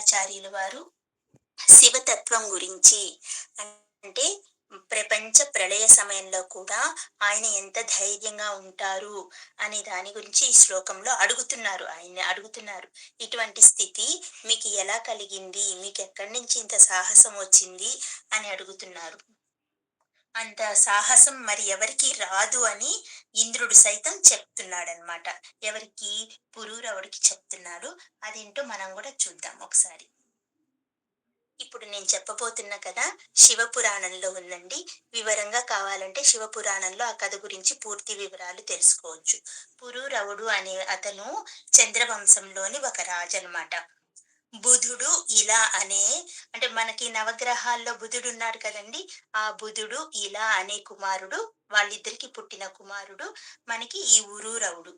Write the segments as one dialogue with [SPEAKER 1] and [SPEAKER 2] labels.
[SPEAKER 1] శంకరాచార్యుల వారు శివతత్వం గురించి అంటే ప్రపంచ ప్రళయ సమయంలో కూడా ఆయన ఎంత ధైర్యంగా ఉంటారు అనే దాని గురించి ఈ శ్లోకంలో అడుగుతున్నారు ఆయన్ని అడుగుతున్నారు. ఇటువంటి స్థితి మీకు ఎలా కలిగింది? మీకు ఎక్కడి నుంచి ఇంత సాహసం వచ్చింది? అని అడుగుతున్నారు. అంత సాహసం మరి ఎవరికి రాదు అని ఇంద్రుడు సైతం చెప్తున్నాడనమాట ఎవరికి? పురూరవుడికి చెప్తున్నాడు. అదేంటో మనం కూడా చూద్దాం ఒకసారి. ఇప్పుడు నేను చెప్పబోతున్న కదా శివపురాణంలో ఉందండి. వివరంగా కావాలంటే శివపురాణంలో ఆ కథ గురించి పూర్తి వివరాలు తెలుసుకోవచ్చు. పురూరవుడు అనే అతను చంద్రవంశంలోని ఒక రాజు అనమాట బుధుడు ఇలా అనే అంటే మనకి నవగ్రహాల్లో బుధుడు ఉన్నాడు కదండి. ఆ బుధుడు ఇలా అనే కుమారుడు వాళ్ళిద్దరికి పుట్టిన కుమారుడు మనకి ఈ ఉరూరవుడు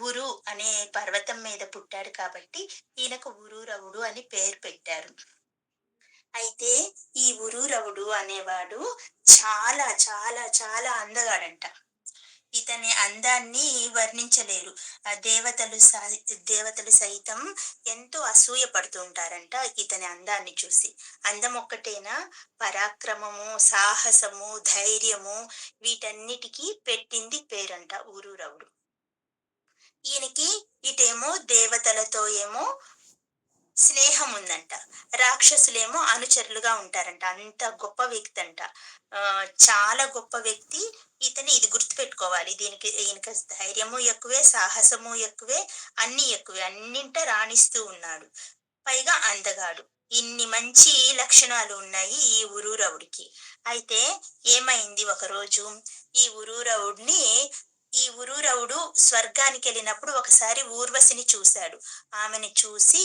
[SPEAKER 1] ఉరు అనే పర్వతం మీద పుట్టాడు కాబట్టి ఈయనకు ఉరూరవుడు అని పేరు పెట్టారు. అయితే ఈ ఉరూరవుడు అనేవాడు చాలా చాలా చాలా అందగాడంట. ఇతని అందాన్ని వర్ణించలేరు. దేవతలు దేవతలు సైతం ఎంతో అసూయ పడుతూ ఉంటారంట ఇతని అందాన్ని చూసి. అందం ఒక్కటేనా? పరాక్రమము సాహసము ధైర్యము వీటన్నిటికీ పెట్టింది పేరంట ఊరూరవుడు. ఈయనకి ఇటేమో దేవతలతో ఏమో స్నేహం ఉందంట రాక్షసులేమో అనుచరులుగా ఉంటారంట. అంత గొప్ప వ్యక్తి అంట చాలా గొప్ప వ్యక్తి ఇతని ఇది గుర్తుపెట్టుకోవాలి. దీనికి ఈయనకి ధైర్యము ఎక్కువే సాహసము ఎక్కువే అన్ని ఎక్కువే. అన్నింట రాణిస్తూ ఉన్నాడు. పైగా అందగాడు. ఇన్ని మంచి లక్షణాలు ఉన్నాయి ఈ ఉరూరవుడికి. అయితే ఏమైంది ఒకరోజు? ఈ ఉరూరవుడిని ఈ ఉరూరవుడు స్వర్గానికి వెళ్ళినప్పుడు ఒకసారి ఊర్వశిని చూశాడు. ఆమెని చూసి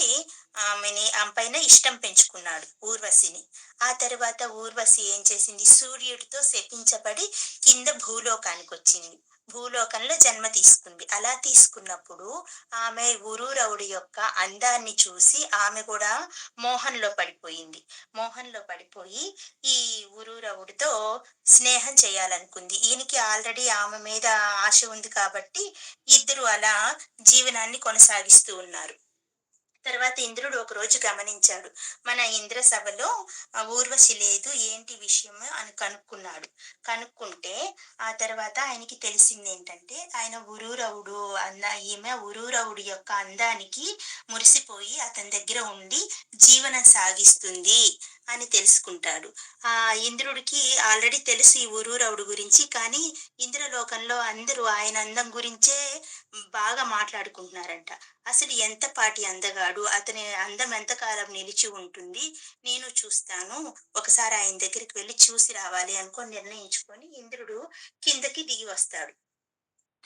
[SPEAKER 1] ఆమెని ఆమె పైన ఇష్టం పెంచుకున్నాడు ఊర్వశిని. ఆ తర్వాత ఊర్వశి ఏం చేసింది? సూర్యుడితో శపించబడి కింద భూలోకానికి వచ్చింది భూలోకంలో జన్మ తీసుకుంది. అలా తీసుకున్నప్పుడు ఆమె ఉరూరవుడి యొక్క అందాన్ని చూసి ఆమె కూడా మోహంలో పడిపోయింది. మోహంలో పడిపోయి ఈ ఉరూరవుడితో స్నేహం చేయాలనుకుంది. ఈయనకి ఆల్రెడీ ఆమె మీద ఆశ ఉంది కాబట్టి ఇద్దరు అలా జీవనాన్ని కొనసాగిస్తూ ఉన్నారు. తర్వాత ఇంద్రుడు ఒక రోజు గమనించాడు. మన ఇంద్ర సభలో ఊర్వశి లేదు ఏంటి విషయం అని కనుక్కున్నాడు. కనుక్కుంటే ఆ తర్వాత ఆయనకి తెలిసింది ఏంటంటే ఆయన ఉరూరవుడు అన్న ఈమె ఉరూరవుడి యొక్క అందానికి మురిసిపోయి అతని దగ్గర ఉండి జీవనం సాగిస్తుంది అని తెలుసుకుంటాడు. ఆ ఇంద్రుడికి ఆల్రెడీ తెలుసు ఈ ఉరూరవుడు గురించి కానీ ఇంద్రలోకంలో అందరూ ఆయన అందం గురించే బాగా మాట్లాడుకుంటున్నారంట. అసలు ఎంత పాటి అందగాడు? అతని అందం ఎంతకాలం నిలిచి ఉంటుంది? నేను చూస్తాను. ఒకసారి ఆయన దగ్గరికి వెళ్ళి చూసి రావాలి అనుకొని నిర్ణయించుకొని ఇంద్రుడు కిందకి దిగి వస్తాడు.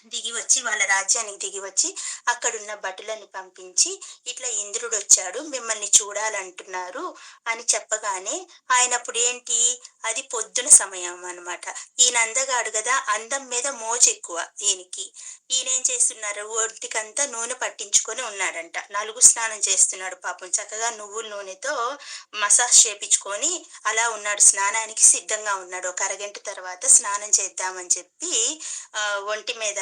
[SPEAKER 1] దిగి వచ్చి వాళ్ళ రాజ్యానికి దిగి వచ్చి అక్కడున్న భటులను పంపించి ఇట్లా ఇంద్రుడు వచ్చాడు మిమ్మల్ని చూడాలంటున్నారు అని చెప్పగానే ఆయన అప్పుడు ఏంటి? అది పొద్దున సమయం అనమాట ఈయన అందగాడు కదా అందం మీద మోజు ఎక్కువ ఈయనకి. ఈయన ఏం చేస్తున్నారు? ఒంటికంతా నూనె పట్టించుకొని ఉన్నాడంట. నలుగు స్నానం చేస్తున్నాడు పాపం. చక్కగా నువ్వుల నూనెతో మసాజ్ చేపించుకొని అలా ఉన్నాడు. స్నానానికి సిద్ధంగా ఉన్నాడు. ఒక అరగంట తర్వాత స్నానం చేద్దామని చెప్పి ఒంటి మీద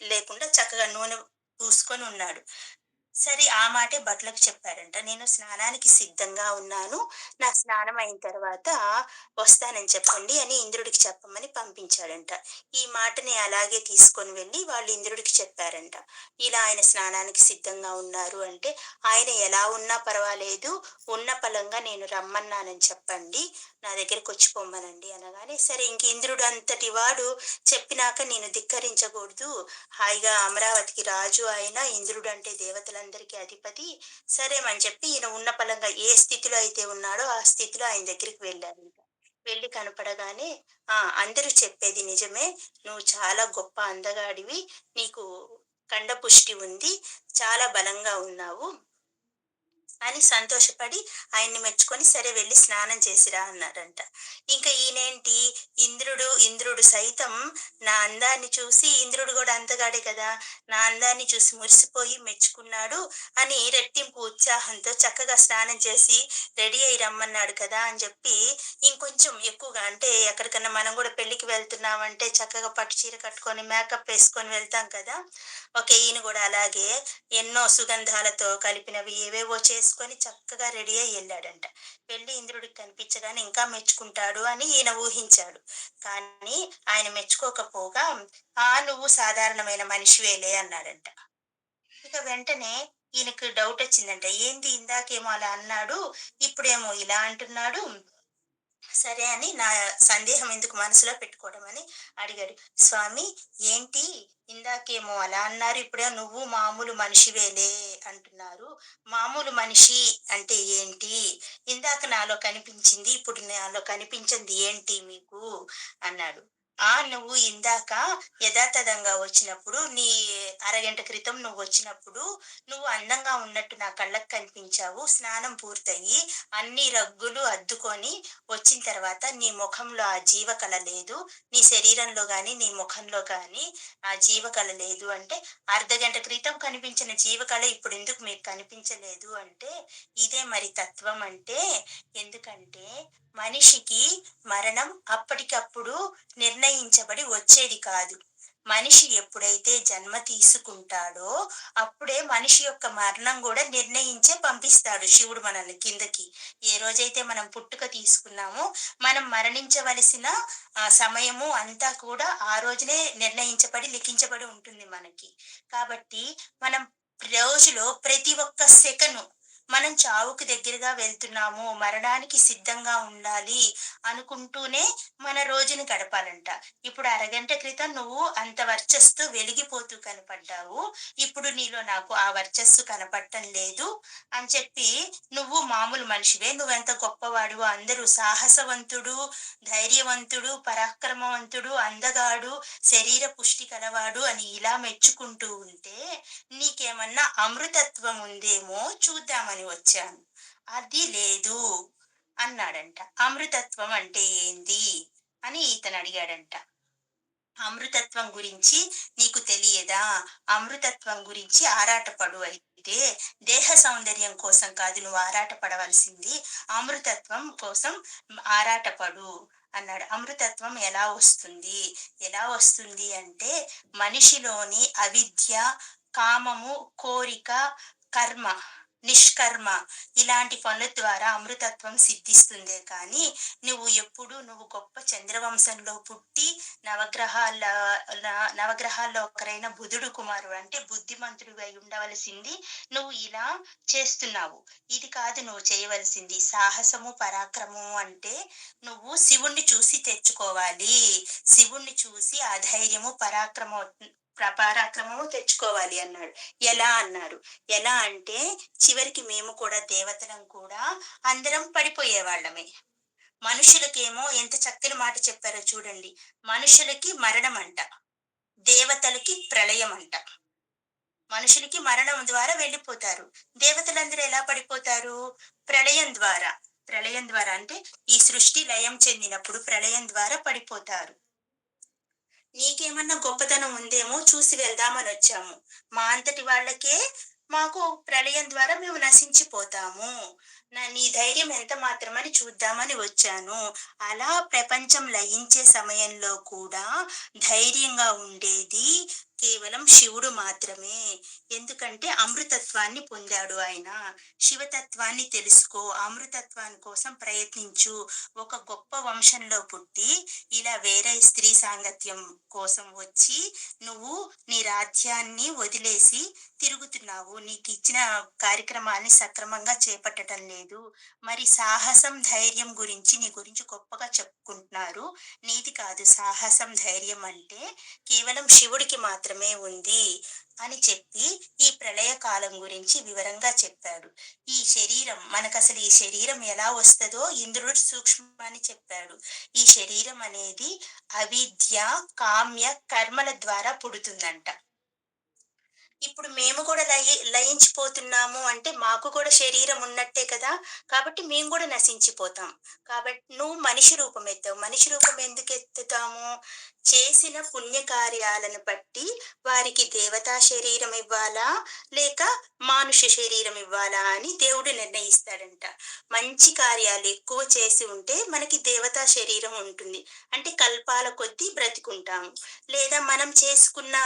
[SPEAKER 1] లేకుండా చక్కగా నూనె పూసుకొని ఉన్నాడు. సరే ఆ మాటే బట్టలకు చెప్పారంట. నేను స్నానానికి సిద్ధంగా ఉన్నాను. నా స్నానం అయిన తర్వాత వస్తానని చెప్పండి అని ఇంద్రుడికి చెప్పమని పంపించాడంట. ఈ మాటని అలాగే తీసుకొని వెళ్ళి వాళ్ళు ఇంద్రుడికి చెప్పారంట. ఇలా ఆయన స్నానానికి సిద్ధంగా ఉన్నారు అంటే ఆయన ఎలా ఉన్నా పర్వాలేదు ఉన్న పలంగా నేను రమ్మన్నానని చెప్పండి నా దగ్గరికి వచ్చి పొమ్మనండి అనగానే సరే ఇంక ఇంద్రుడు అంతటి వాడు చెప్పినాక నేను ధిక్కరించకూడదు. హాయిగా అమరావతికి రాజు ఆయన ఇంద్రుడు అంటే అందరికీ అధిపతి. సరేమని చెప్పి ఈయన ఉన్న పలంగా ఏ స్థితిలో అయితే ఉన్నాడో ఆ స్థితిలో ఆయన దగ్గరికి వెళ్ళారు వెళ్ళి కనపడగానే ఆ అందరూ చెప్పేది నిజమే. నువ్వు చాలా గొప్ప అందగాడివి. నీకు కండపుష్టి ఉంది. చాలా బలంగా ఉన్నావు అని సంతోషపడి ఆయన్ని మెచ్చుకొని సరే వెళ్ళి స్నానం చేసిరా అన్నారంట. ఇంకా ఈయనేంటి? ఇంద్రుడు సైతం నా అందాన్ని చూసి ఇంద్రుడు కూడా అందగాడే కదా నా అందాన్ని చూసి మురిసిపోయి మెచ్చుకున్నాడు అని రెట్టింపు ఉత్సాహంతో చక్కగా స్నానం చేసి రెడీ అయి రమ్మన్నాడు కదా అని చెప్పి ఇంకొంచెం ఎక్కువగా అంటే ఎక్కడికన్నా మనం కూడా పెళ్ళికి వెళ్తున్నామంటే చక్కగా పట్టు చీర కట్టుకొని మేకప్ వేసుకొని వెళ్తాం కదా. ఓకే ఈయన కూడా అలాగే ఎన్నో సుగంధాలతో కలిపినవి ఏవేవో చేసుకొని చక్కగా రెడీ అయి వెళ్ళాడంట. వెళ్ళి ఇంద్రుడికి కనిపించగానే ఇంకా మెచ్చుకుంటాడు అని ఈయన ఊహించాడు. కానీ ఆయన మెచ్చుకోకపోగా ఆ నువ్వు సాధారణమైన మనిషివేలే అన్నాడంట. ఇక వెంటనే ఈయనకు డౌట్ వచ్చిందంట. ఏంది ఇందాకేమో అలా అన్నాడు ఇప్పుడేమో ఇలా అంటున్నాడు సరే అని నా సందేహం ఎందుకు మనసులో పెట్టుకోవడం అని అడిగాడు. స్వామి ఏంటి ఇందాకేమో అలా అన్నారు ఇప్పుడే నువ్వు మామూలు మనిషివేలే అంటున్నారు. మామూలు మనిషి అంటే ఏంటి? ఇందాక నాలో కనిపించింది ఇప్పుడు నాలో కనిపించింది ఏంటి మీకు? అన్నాడు. ఆ నువ్వు ఇందాక యథాతథంగా వచ్చినప్పుడు నీ అరగంట క్రితం నువ్వు వచ్చినప్పుడు నువ్వు అందంగా ఉన్నట్టు నా కళ్ళకు కనిపించావు స్నానం పూర్తయి అన్ని రగ్గులు అద్దుకొని వచ్చిన తర్వాత నీ ముఖంలో ఆ జీవకళ లేదు నీ శరీరంలో కానీ నీ ముఖంలో కానీ ఆ జీవకళ లేదు అంటే అర్ధ గంట క్రితం కనిపించిన జీవకళ ఇప్పుడు ఎందుకు మీకు కనిపించలేదు అంటే ఇదే మరి తత్వం అంటే ఎందుకంటే మనిషికి మరణం అప్పటికప్పుడు నిర్ణయం నిర్ణయించబడి వచ్చేది కాదు. మనిషి ఎప్పుడైతే జన్మ తీసుకుంటాడో అప్పుడే మనిషి యొక్క మరణం కూడా నిర్ణయించే పంపిస్తాడు శివుడు మనల్ని కిందకి. ఏ రోజైతే మనం పుట్టుక తీసుకున్నామో మనం మరణించవలసిన సమయము అంతా కూడా ఆ రోజునే నిర్ణయించబడి లిఖించబడి ఉంటుంది మనకి. కాబట్టి మనం రోజులో ప్రతి ఒక్క సెకను మనం చావుకు దగ్గరగా వెళ్తున్నాము మరణానికి సిద్ధంగా ఉండాలి అనుకుంటూనే మన రోజుని గడపాలంట. ఇప్పుడు అరగంట క్రితం నువ్వు అంత వర్చస్సు వెలిగిపోతూ కనపడ్డావు. ఇప్పుడు నీలో నాకు ఆ వర్చస్సు కనపడటం లేదు అని చెప్పి నువ్వు మామూలు మనిషివే నువ్వెంత గొప్పవాడు అందరూ సాహసవంతుడు ధైర్యవంతుడు పరాక్రమవంతుడు అందగాడు శరీర పుష్టి కలవాడు అని ఇలా మెచ్చుకుంటూ ఉంటే నీకేమన్నా అమృతత్వం ఉందేమో చూద్దామని వచ్చాను. అది లేదు అన్నాడంట. అమృతత్వం అంటే ఏంది? అని ఇతను అడిగాడంట. అమృతత్వం గురించి నీకు తెలియదా? అమృతత్వం గురించి ఆరాటపడు అయితే దేహ సౌందర్యం కోసం కాదు నువ్వు ఆరాటపడవలసింది అమృతత్వం కోసం ఆరాటపడు అన్నాడు. అమృతత్వం ఎలా వస్తుంది? ఎలా వస్తుంది అంటే మనిషిలోని అవిద్య కామము కోరిక కర్మ నిష్కర్మ. ఇలాంటి పనుల ద్వారా అమృతత్వం సిద్ధిస్తుందే కానీ నువ్వు ఎప్పుడు నువ్వు గొప్ప చంద్రవంశంలో పుట్టి నవగ్రహాల నవగ్రహాల్లో ఒకరైన బుధుడు కుమారుడు అంటే బుద్ధిమంతుడిగా ఉండవలసింది నువ్వు ఇలా చేస్తున్నావు. ఇది కాదు నువ్వు చేయవలసింది. సాహసము పరాక్రమము అంటే నువ్వు శివుణ్ణి చూసి తెచ్చుకోవాలి. శివుణ్ణి చూసి ఆ ధైర్యము పరాక్రమం ప్రపారాక్రమము తెచ్చుకోవాలి అన్నాడు. ఎలా అన్నారు ఎలా అంటే చివరికి మేము కూడా దేవతలం కూడా అందరం పడిపోయే వాళ్ళమే మనుషులకేమో ఎంత చక్కని మాట చెప్పారో చూడండి. మనుషులకి మరణం అంట దేవతలకి ప్రళయం అంట మనుషులకి మరణం ద్వారా వెళ్ళిపోతారు. దేవతలందరూ ఎలా పడిపోతారు? ప్రళయం ద్వారా. ప్రళయం ద్వారా అంటే ఈ సృష్టి లయం చెందినప్పుడు ప్రళయం ద్వారా పడిపోతారు. నీకేమన్నా గొప్పతనం ఉందేమో చూసి వెళ్దామని వచ్చాము. మా అంతటి వాళ్ళకే మాకు ప్రళయం ద్వారా మేము నశించిపోతాము. నా నీ ధైర్యం ఎంత మాత్రమని చూద్దామని వచ్చాను. అలా ప్రపంచం లయించే సమయంలో కూడా ధైర్యంగా ఉండేది కేవలం శివుడు మాత్రమే. ఎందుకంటే అమృతత్వాన్ని పొందాడు ఆయన. శివతత్వాన్ని తెలుసుకో అమృతత్వాన్ని కోసం ప్రయత్నించు. ఒక గొప్ప వంశంలో పుట్టి ఇలా వేరే స్త్రీ సాంగత్యం కోసం వచ్చి నువ్వు నీ రాజ్యాన్ని వదిలేసి తిరుగుతున్నావు. నీకు ఇచ్చిన కార్యక్రమాన్ని సక్రమంగా చేపట్టడం లేదు. మరి సాహసం ధైర్యం గురించి నీ గురించి గొప్పగా చెప్పుకుంటున్నారు. నీది కాదు సాహసం ధైర్యం అంటే కేవలం శివుడికి మాత్రం మాత్రమే ఉంది అని చెప్పి ఈ ప్రళయ కాలం గురించి వివరంగా చెప్పాడు. ఈ శరీరం మనకు అసలు ఈ శరీరం ఎలా వస్తుందో ఇంద్రుడు సూక్ష్మని చెప్పాడు. ఈ శరీరం అనేది అవిద్య కామ్య కర్మల ద్వారా పుడుతుందంట. ఇప్పుడు మేము కూడా లయి లయించిపోతున్నాము అంటే మాకు కూడా శరీరం ఉన్నట్టే కదా? కాబట్టి మేము కూడా నశించిపోతాం. కాబట్టి నువ్వు మనిషి రూపం ఎత్తావు మనిషి రూపం ఎందుకు ఎత్తుతాము? చేసిన పుణ్యకార్యాలను బట్టి వారికి దేవతా శరీరం ఇవ్వాలా? లేక మానుష శరీరం ఇవ్వాలా అని దేవుడు నిర్ణయిస్తాడంట. మంచి కార్యాలు ఎక్కువ చేసి ఉంటే మనకి దేవతా శరీరం ఉంటుంది. అంటే కల్పాల కొద్దీ బ్రతికుంటాము. లేదా మనం చేసుకున్న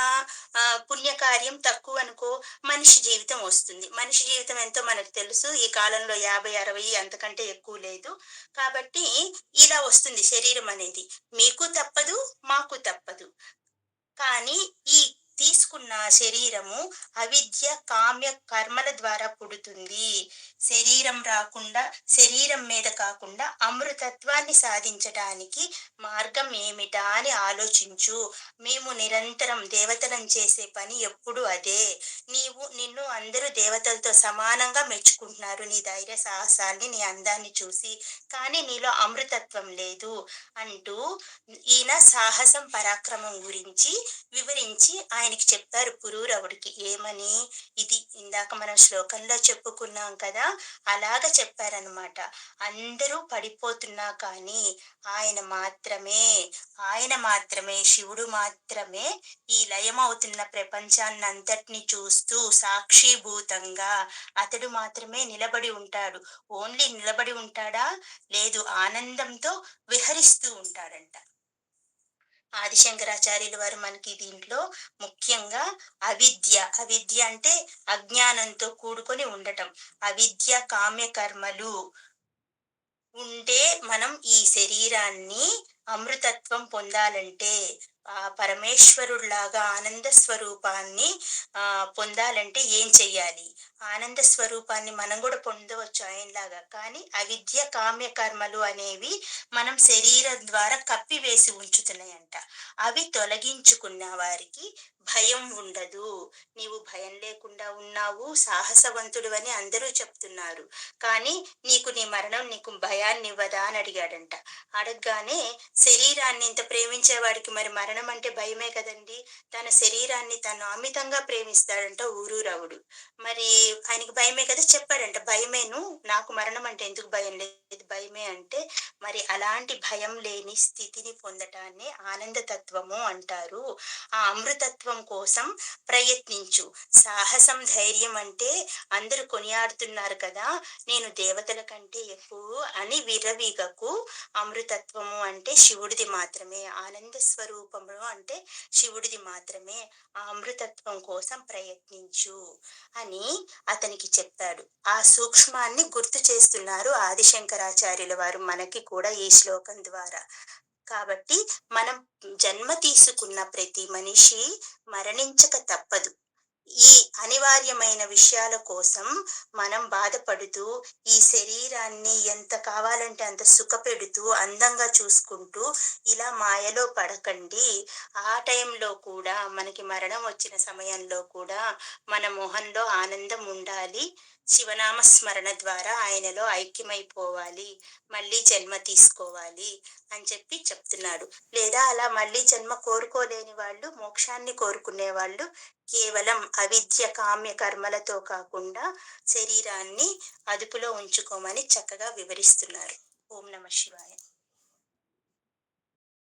[SPEAKER 1] పుణ్యకార్యం తక్కువ అనుకో మనిషి జీవితం వస్తుంది. మనిషి జీవితం ఎంతో మనకు తెలుసు. ఈ కాలంలో యాభై అరవై అంతకంటే ఎక్కువ లేదు. కాబట్టి ఇలా వస్తుంది శరీరం అనేది. మీకు తప్పదు మాకు తప్పదు. కానీ ఈ తీసుకున్న శరీరము అవిద్య కామ్య కర్మల ద్వారా పుడుతుంది. శరీరం రాకుండా శరీరం మీద కాకుండా అమృతత్వాన్ని సాధించడానికి మార్గం ఏమిటా అని ఆలోచించు. మేము నిరంతరం దేవతలను చేసే పని ఎప్పుడు అదే. నీవు నిన్ను అందరూ దేవతలతో సమానంగా మెచ్చుకుంటున్నారు. నీ ధైర్య సాహసాన్ని నీ అందాన్ని చూసి కానీ నీలో అమృతత్వం లేదు అంటూ ఈయన సాహసం పరాక్రమం గురించి వివరించి ఆయనకి చెప్పారు పురూరవుడికి. ఏమని? ఇది ఇందాక మనం శ్లోకంలో చెప్పుకున్నాం కదా అలాగ చెప్పారనమాట అందరూ పడిపోతున్నా కానీ ఆయన మాత్రమే ఆయన మాత్రమే శివుడు మాత్రమే ఈ లయమవుతున్న ప్రపంచాన్ని అంతటిని చూసి చూస్తూ సాక్షిభూతంగా అతడు మాత్రమే నిలబడి ఉంటాడు. ఓన్లీ నిలబడి ఉంటాడా? లేదు ఆనందంతో విహరిస్తూ ఉంటాడంట. ఆదిశంకరాచార్యుల వారు మనకి దీంట్లో ముఖ్యంగా అవిద్య అవిద్య అంటే అజ్ఞానంతో కూడుకొని ఉండటం. అవిద్య కామ్యకర్మలు ఉండే ఉంటే మనం ఈ శరీరాన్ని అమృతత్వం పొందాలంటే ఆ పరమేశ్వరుడిలాగా ఆనంద స్వరూపాన్ని ఆ పొందాలంటే ఏం చెయ్యాలి? ఆనంద స్వరూపాన్ని మనం కూడా పొందవచ్చు ఆయనలాగా. కానీ అవిద్య కామ్య కర్మలు అనేవి మనం శరీరం ద్వారా కప్పివేసి ఉంచుతున్నాయంట. అవి తొలగించుకున్న వారికి భయం ఉండదు. నీవు భయం లేకుండా ఉన్నావు సాహసవంతుడు అని అందరూ చెప్తున్నారు. కానీ నీకు నీ మరణం నీకు భయాన్ని ఇవ్వదా అని అడిగాడంట. అడగగానే శరీరాన్ని ఇంత ప్రేమించేవాడికి మరి మరణం అంటే భయమే కదండి? తన శరీరాన్ని తను అమితంగా ప్రేమిస్తాడంట ఊరూరవుడు. మరి ఆయనకి భయమే కదా చెప్పాడంట. భయమేను? నాకు మరణం అంటే ఎందుకు భయం లేదు? భయమే అంటే మరి అలాంటి భయం లేని స్థితిని పొందటాన్ని ఆనందతత్వము అంటారు. ఆ అమృతత్వం కోసం ప్రయత్నించు. సాహసం ధైర్యం అంటే అందరూ కొనియాడుతున్నారు కదా నేను దేవతల కంటే ఎక్కువ అని విరవీగకు అమృతత్వము అంటే శివుడిది మాత్రమే. ఆనంద స్వరూపము అంటే శివుడిది మాత్రమే. ఆ అమృతత్వం కోసం ప్రయత్నించు అని అతనికి చెప్పాడు. ఆ సూక్ష్మాన్ని గుర్తు చేస్తున్నారు ఆదిశంకరాచార్యుల వారు. మనకి కూడా ఈ శ్లోకం ద్వారా కాబట్టి మనం జన్మ తీసుకున్న ప్రతి మనిషి మరణించక తప్పదు. ఈ అనివార్యమైన విషయాల కోసం మనం బాధపడుతూ ఈ శరీరాన్ని ఎంత కావాలంటే అంత సుఖపెడుతూ అందంగా చూసుకుంటూ ఇలా మాయలో పడకండి. ఆ టైంలో కూడా మనకి మరణం వచ్చిన సమయంలో కూడా మన మొహంలో ఆనందం ఉండాలి. శివనామ స్మరణ ద్వారా ఆయనలో ఐక్యమైపోవాలి. మళ్ళీ జన్మ తీసుకోవాలి అని చెప్పి చెప్తున్నాడు. లేదా అలా మళ్ళీ జన్మ కోరుకోలేని వాళ్ళు మోక్షాన్ని కోరుకునే వాళ్ళు కేవలం అవిద్య కామ్య కర్మలతో కాకుండా శరీరాన్ని అదుపులో ఉంచుకోమని చక్కగా వివరిస్తున్నారు. ఓం నమ శివాయ.